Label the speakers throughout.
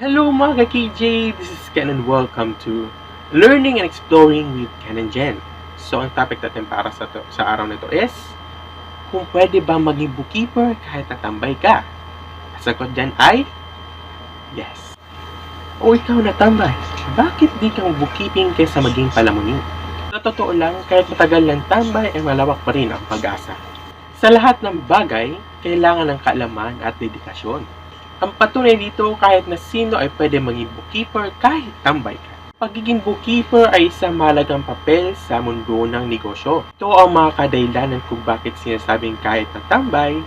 Speaker 1: Hello mga ka-KJ! This is Ken and welcome to Learning and Exploring with Ken and Jen. So, ang topic natin para sa, to, sa araw na ito is kung pwede ba maging bookkeeper kahit natambay ka? Ang sagot dyan ay yes. O ikaw natambay, bakit di kang bookkeeping kaysa maging palamunin? Sa totoo lang, kahit matagal ng tambay ay malawak pa rin ang pag-asa. Sa lahat ng bagay, kailangan ng kaalaman at dedikasyon. Ang patunay dito kahit na sino ay pwede maging bookkeeper kahit tambay ka. Pagiging bookkeeper ay isang mahalagang papel sa mundo ng negosyo. Ito ang mga kadahilanan kung bakit sinasabing kahit na tambay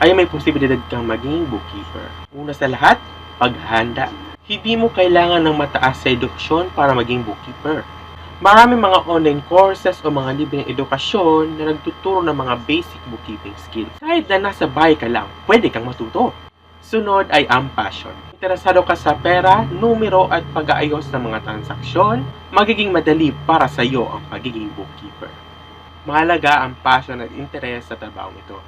Speaker 1: ay may posibilidad kang maging bookkeeper. Una sa lahat, paghahanda. Hindi mo kailangan ng mataas sa edukasyon para maging bookkeeper. Maraming mga online courses o mga libreng edukasyon na nagtuturo ng mga basic bookkeeping skills. Kahit na nasa bahay ka lang, pwede kang matuto. Sunod ay ang passion. Interesado ka sa pera, numero at pag-aayos ng mga transaksyon, magiging madali para sa iyo ang pagiging bookkeeper. Mahalaga ang passion at interes sa trabaho ito.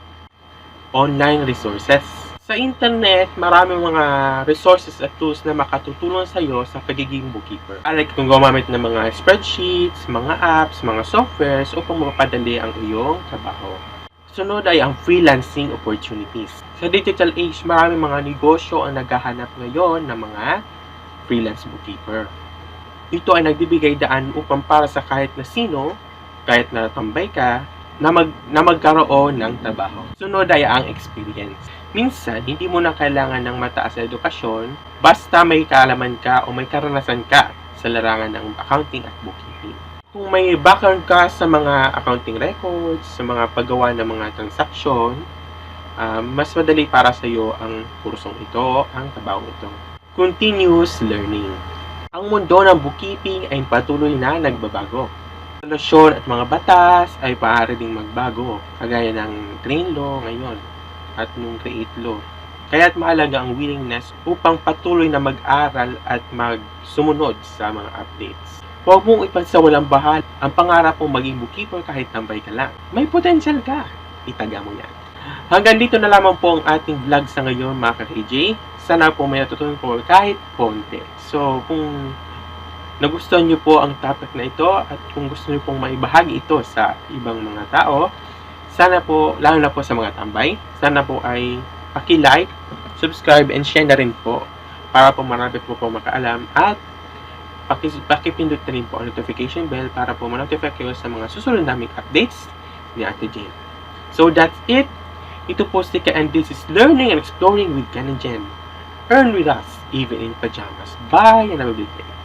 Speaker 1: Online resources. Sa internet, maraming mga resources at tools na makatutulong sa iyo sa pagiging bookkeeper. Like kung gumamit ng mga spreadsheets, mga apps, mga softwares upang mapadali ang iyong trabaho. Sunod ay ang freelancing opportunities. Sa digital age, maraming mga negosyo ang naghahanap ngayon ng mga freelance bookkeeper. Ito ay nagbibigay daan upang para sa kahit na sino, kahit na tambay ka, na, mag, na magkaroon ng trabaho. Sunod ay ang experience. Minsan, hindi mo na kailangan ng mataas na edukasyon, basta may kaalaman ka o may karanasan ka sa larangan ng accounting at bookkeeping kung may background ka sa mga accounting records, sa mga paggawa ng mga transaksyon, uh, mas madali para sa iyo ang kursong ito, ang trabaho ito. Continuous learning. Ang mundo ng bookkeeping ay patuloy na nagbabago. Solusyon at mga batas ay maaari ding magbago, kagaya ng train law ngayon at nung create law. Kaya't mahalaga ang willingness upang patuloy na mag-aral at magsumunod sa mga updates. Huwag mong ipagsawalang bahal ang pangarap mong maging bookkeeper kahit tambay ka lang. May potential ka. Itaga mo yan. Hanggang dito na lamang po ang ating vlog sa ngayon mga ka-KJ. Sana po may natutunan po kahit konti. So kung nagustuhan nyo po ang topic na ito at kung gusto nyo pong maibahagi ito sa ibang mga tao, sana po, lalo na po sa mga tambay, sana po ay paki-like, subscribe, and share na rin po para po marami po po makaalam at pakipindot na rin po ang notification bell para po ma-notify kayo sa mga susunod naming updates ni Ate Jen. So that's it. Ito po si Ka and this is Learning and Exploring with Ken and Jen. Earn with us, even in pajamas. Bye and have a good day.